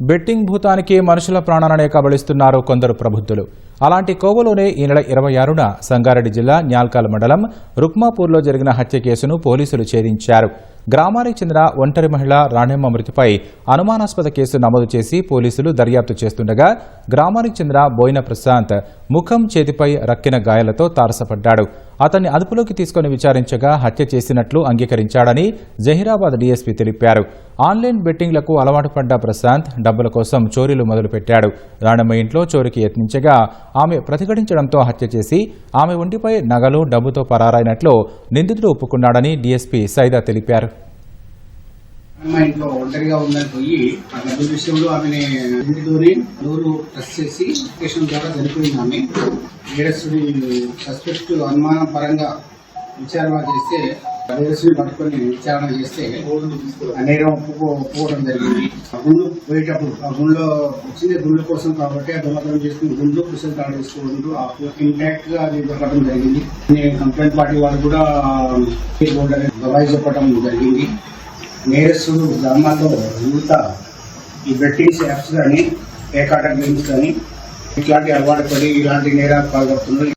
Betting భూతానికి మనుషుల ప్రాణాలనే కబళిస్తున్నారు కొందరు ప్రబుద్ధులు అలాంటి కోవలోనే ఈ నెల ఇరవై ఆరున సంగారెడ్డి జిల్లా న్యాల్కాల్ మండలం రుక్మాపూర్లో జరిగిన హత్య కేసును పోలీసులు ఛేదించారు. గ్రామానికి చెందిన ఒంటరి మహిళ రాణెమ్మ మృతిపై అనుమానాస్పద కేసు నమోదు చేసి పోలీసులు దర్యాప్తు చేస్తుండగా గ్రామానికి చెందిన బోయిన ప్రశాంత్ ముఖం చేతిపై రక్కిన గాయాలతో తారసపడ్డాడు. అతన్ని అదుపులోకి తీసుకుని విచారించగా హత్య చేసినట్లు అంగీకరించాడని జహీరాబాద్ డీఎస్పీ తెలిపారు. ఆన్లైన్ బెట్టింగ్లకు అలవాటు పడ్డ ప్రశాంత్ డబ్బుల కోసం చోరీలు మొదలుపెట్టాడు. రాణమ్మ ఇంట్లో చోరీకి యత్నించగా ఆమె ప్రతిఘటించడంతో హత్య చేసి ఆమె ఒంటిపై నగలు డబ్బుతో పరారైనట్లు నిందితుడు ఒప్పుకున్నాడని డీఎస్పీ సైదా తెలిపారు. మా ఇంట్లో ఒంటరిగా ఉందని పోయి ఆ డబ్బు విషయంలో ఆమెని ఇంటితోని డోరు టెస్ట్ చేసి అప్లికేషన్ ద్వారా చనిపోయింది ఆమె. నేరస్తుడి సస్పెక్ట్ అనుమానం పరంగా విచారణ చేస్తే నేరస్తుని పట్టుకొని విచారణ చేస్తే ఆ నేరం ఒప్పుకో ఒప్పుకోవడం జరిగింది. గుండు? పోయేటప్పుడు ఆ గుండెలో వచ్చింది గుండె కోసం కాబట్టి ఆ దొంగతనం చేసుకుని గుండు కుసలు తాడు ఆ ఇంపాక్ట్గా అది దొరకడం జరిగింది. నేను కంప్లైంట్ పార్టీ వాళ్ళు కూడా గవాయి చెప్పడం జరిగింది. నేరస్తుడు గ్రామాల్లో యువత ఈ బెట్టింగ్స్ యాప్స్ కానీ పేకాట గేమ్స్ కానీ ఇట్లాంటి అలవాటు పడి ఇలాంటి నేరాలు పాల్గొడుతున్నారు